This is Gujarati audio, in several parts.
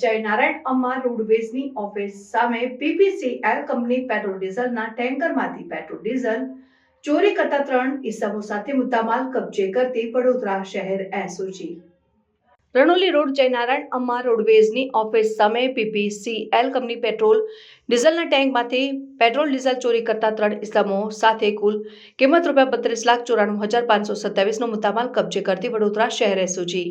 જયનારાયણ અમ્મા રોડવેઝની ઓફિસ સામે પીપીસીએલ કંપની પેટ્રોલ ડીઝલના ટેન્કરમાંથી પેટ્રોલ ડીઝલ ચોરી કરતા ત્રણ ઇસમો સાથે મુદ્દામાલ કબજે કરતી વડોદરા શહેર એસઓજી. રણોલી રોડ જયનારાયણ અમ્મા રોડવેઝની ઓફિસ સામે પીપીસીએલ કંપની પેટ્રોલ ડીઝલના ટેન્કમાંથી પેટ્રોલ ડીઝલ ચોરી કરતા ત્રણ ઇસમો સાથે કુલ કિંમત રૂપિયા બત્રીસ લાખ ચોરાણું હજાર પાંચસો સત્યાવીસનો મુદ્દામાલ કબજે કરતી વડોદરા શહેર એસઓજી.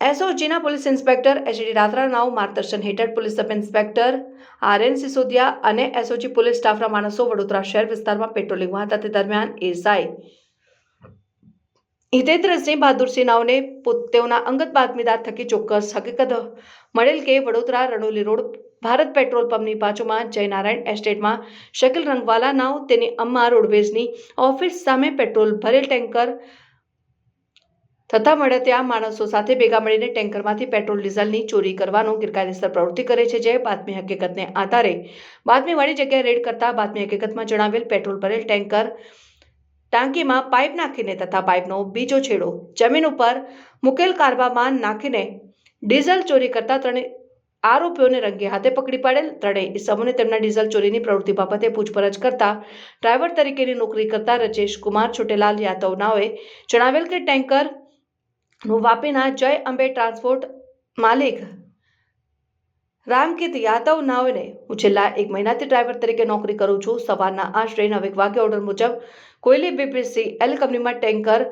એસઓજીના પોલીસ ઇન્સ્પેક્ટર એચડી રાત્રાનાવ માર્ગદર્શન હેઠળ police sub inspector RN Sisodiya અને એસઓજી પોલીસ સ્ટાફના માણસો વડોદરા શહેર વિસ્તારમાં પેટ્રોલિંગમાં હતા. તે દરમિયાન એસઆઈ હિતેન્દ્રસિંહ બહાદુરસિંહ નાવને તેઓના અંગત બાતમીદાર થકી ચોક્કસ હકીકત મળેલ કે વડોદરા રણોલી રોડ ભારત પેટ્રોલ પંપની બાજુમાં જયનારાયણ એસ્ટેટમાં શકીલ રંગવાલા નાવ તેની અમ્મા રોડવેઝની ઓફિસ સામે પેટ્રોલ ભરેલ ટેન્કર થતા મળે ત્યાં માણસો સાથે ભેગા મળીને ટેન્કરમાંથી પેટ્રોલ, ડીઝલની ચોરી કરવાનો ગેરકાયદેસર પ્રવૃત્તિ કરે છે જે બાતમી હકીકતને આધારે બાતમીવાળી જગ્યાએ રેડ કરતા બાતમી હકીકતમાં જણાવેલ પેટ્રોલ ભરેલ ટેન્કર ટાંકીમાં પાઇપ નાખીને તથા પાઇપનો બીજો છેડો જમીન ઉપર મુકેલ કારવામાં નાખીને ડીઝલ ચોરી કરતા ત્રણેય આરોપીઓને રંગે હાથે પકડી પાડેલ. ત્રણેય ઇસમોને તેમના ડીઝલ ચોરીની પ્રવૃત્તિ બાબતે પૂછપરછ કરતા ડ્રાઈવર તરીકેની નોકરી કરતા રજેશ કુમાર છોટેલાલ યાદવ નાઓએ જણાવેલ કે ટેન્કર નું વાપીના જય અંબે ટ્રાન્સપોર્ટ માલિક રામકીત યાદવ નાઓને હું છેલ્લા એક મહિનાથી ડ્રાઈવર તરીકે નોકરી કરું છું સવારના આશરે નવેક વાગે ઓર્ડર મુજબ કોયલી બીપીસી એલ કંપનીમાં ટેન્કર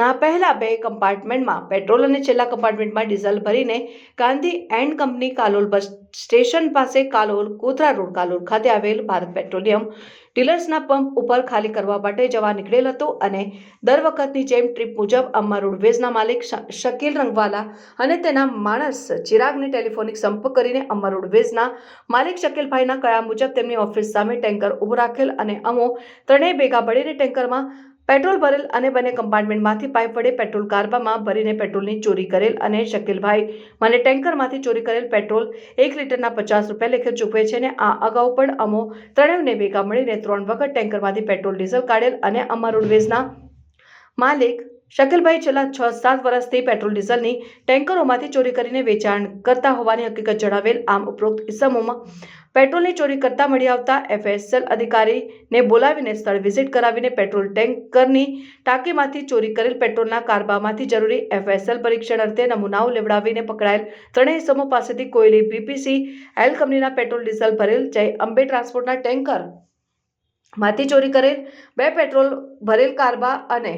ના, પહેલા બે કમ્પાર્ટમેન્ટમાં, પેટ્રોલ અને છેલ્લા કમ્પાર્ટમેન્ટમાં ડીઝલ ભરીને Gandhi and company Kalol bus station પાસે કાલોલ કોતરા રોડ, કાલોલ ખાતે આવેલ ભારત પેટ્રોલિયમ ડીલર્સના પંપ ઉપર ખાલી કરવા માટે જવા નીકળેલ હતો અને દર વખતની જેમ ટ્રીપ મુજબ અમ્મા રોડવેઝના માલિક શકીલ રંગવાલા અને તેના માણસ ચિરાગને ટેલિફોનિક સંપર્ક કરીને અમ્મા રોડવેઝના માલિક શકીલભાઈના કયા મુજબ તેમની ઓફિસ સામે ટેન્કર ઊભું રાખેલ અને અમો ત્રણેય ભેગા પડીને ટેન્કરમાં પેટ્રોલ ભરેલ અને બંને કમ્પાર્ટમેન્ટમાંથી પાઇપ વડે પેટ્રોલ કારબામાં ભરીને પેટ્રોલની ચોરી કરેલ અને શકીલભાઈ મને ટેન્કરમાંથી ચોરી કરેલ પેટ્રોલ એક લીટરના પચાસ રૂપિયા લેખે ચૂકવે છે અને આ અગાઉ પણ અમો ત્રણેયને ભેગા મળીને ત્રણ વખત ટેન્કરમાંથી પેટ્રોલ ડીઝલ કાઢેલ અને અમા રોડવેઝના માલિક શકીલભાઈ છેલ્લા છ સાત વર્ષથી પેટ્રોલ ડીઝલની ટેન્કરોમાંથી ચોરી કરીને વેચાણ કરતા હોવાની હકીકત જણાવેલ આમ ઉપરોક્ત ઇસમોમાં પેટ્રોલની ચોરી કરતા મળી આવતા એફએસએલ અધિકારીને બોલાવીને સ્થળ વિઝિટ કરાવીને પેટ્રોલ ટેન્કરની ટાંકીમાંથી ચોરી કરેલ પેટ્રોલના કારબામાંથી જરૂરી એફએસએલ પરીક્ષણ અર્થે નમૂનાઓ લેવડાવીને પકડાયેલ ત્રણેય સમૂહ પાસેથી કોયલી બીપીસી એલ કંપનીના પેટ્રોલ ડીઝલ ભરેલ, જય અંબે ટ્રાન્સપોર્ટના ટેન્કરમાંથી ચોરી કરેલ બે પેટ્રોલ ભરેલ કારબા અને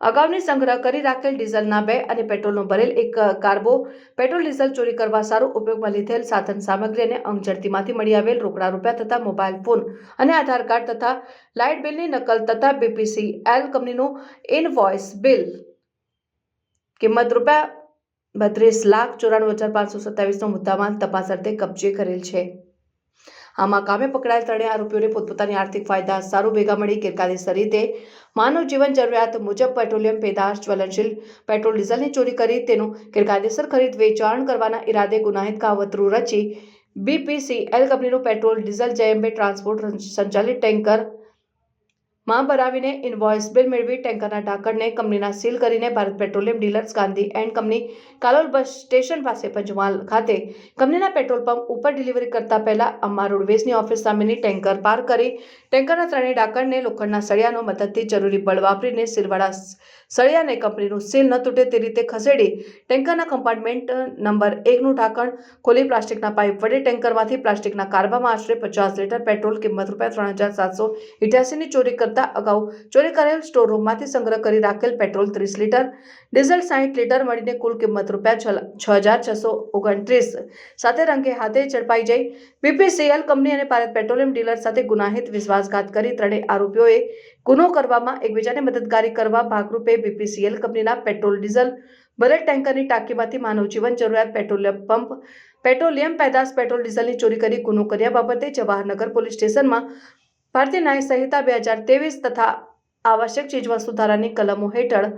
અગાઉની સંગ્રહ કરી રાખેલ ડીઝલના બે અને પેટ્રોલનો ભરેલ એક કાર્બો. પેટ્રોલ, ડીઝલ ચોરી કરવા સારું ઉપયોગમાં લીધેલ સાધન સામગ્રી અને અંગ ઝડતીમાંથી મળી આવેલ રોકડા રૂપિયા તથા મોબાઈલ ફોન અને આધાર કાર્ડ તથા લાઇટ બિલની નકલ તથા બીપીસી એલ કંપનીનું ઇનવોઇસ બિલ. કિંમત રૂપિયા બત્રીસ લાખ ચોરાણું હજાર પાંચસો સત્તાવીસનો મુદ્દામાલ તપાસ અર્થે કબજે કરેલ છે. આમાં કામે પકડાયેલ ત્રણેય આરોપીઓને પોતપોતાની આર્થિક ફાયદા, સારું ભેગા મળી ગેરકાયદેસર રીતે માનવ જીવન જરૂરિયાત મુજબ પેટ્રોલિયમ, પેદાશ, જ્વલનશીલ પેટ્રોલ, ડીઝલની ચોરી કરી તેનું ગેરકાયદેસર ખરીદ, વેચાણ કરવાના ઈરાદે ગુનાહિત કાવતરું રચી બીપીસીએલ કંપનીનું પેટ્રોલ, ડીઝલ જયંબે ટ્રાન્સપોર્ટ સંચાલિત ટેન્કર માં ભરાવીને ઇનવોઇસ બિલ મેળવી ટેન્કરના ઢાંકણને, કંપનીના સીલ કરીને Bharat petroleum dealers Gandhi and company Kalol bus station પાસે પંચમહાલ ખાતે કંપનીના પેટ્રોલ પંપ ઉપર ડિલિવરી કરતા પહેલા અમ્મા રોડવેઝની ઓફિસ સામેની ટેન્કર પાર કરી ટેન્કરના ત્રણેય ઢાંકણને લોખંડના સળિયાનો મદદથી જરૂરી બળ વાપરીને સીલવાળા સળિયાને કંપનીનું સીલ ન તૂટે તે રીતે ખસેડી ટેન્કરના કમ્પાર્ટમેન્ટ નંબર એકનું ઢાંકણ ખોલી પ્લાસ્ટિકના પાઇપ વડે ટેન્કરમાંથી પ્લાસ્ટિકના કારબામાં આશરે પચાસ લીટર પેટ્રોલ કિંમત રૂપિયા ત્રણ હજાર સાતસો ઇઠ્યાસીની ચોરી કરતા અગાઉ ચોરી કરેલ સ્ટોર સંગ્રહ કરી રાખેલ પેટ્રોલ ત્રીસ લીટર ડીઝલ સાહીઠ લીટર મળીને કુલ કિંમત રૂપિયા છ હજાર છસો ઓગણત્રીસ સાથે રંગે હાથે ઝડપાઈ જઈ. બીપીસીએલ કંપની અને ભારત પેટ્રોલિયમ ડીલર સાથે ગુનાહિત વિશ્વાસઘાત કરી ત્રણેય આરોપીઓએ ગુનો કરવામાં એકબીજાને મદદગારી કરવા ભાગરૂપે બીપીસીએલ કંપનીના પેટ્રોલ, ડીઝલ બલેટ ટેન્કરની ટાંકીમાંથી માનવ જીવન જરૂરિયાત પેટ્રોલિયમ પંપ, પેટ્રોલિયમ પેદાશ, પેટ્રોલ, ડીઝલની ચોરી કરી ગુનો કર્યા બાબતે જવાહરનગર પોલીસ સ્ટેશનમાં ભારતીય ન્યાય સંહિતા બે હજાર ત્રેવીસ તથા આવશ્યક ચીજવસ્તુ ધારાની કલમો હેઠળ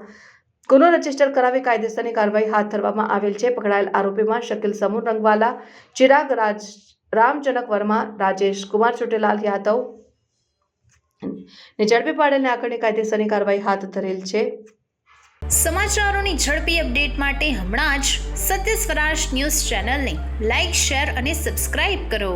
ગુનો રજિસ્ટર કરાવી કાયદેસરની કાર્યવાહી હાથ ધરવામાં આવેલ છે. પકડાયેલ આરોપીમાં શકીલ સમૂહ રંગવાલા, ચિરાગ રાજ, રામજનક વર્મા, રાજેશ કુમાર ચોટેલાલ યાદવ ને ઝડપી પાડેલને આગળની કાયદેસરની કાર્યવાહી હાથ ધરેલ છે. સમાચારોની ઝડપી અપડેટ માટે હમણાં જ સત્ય સ્વરાજ ન્યૂઝ ચેનલને લાઇક શેર અને સબસ્ક્રાઇબ કરો.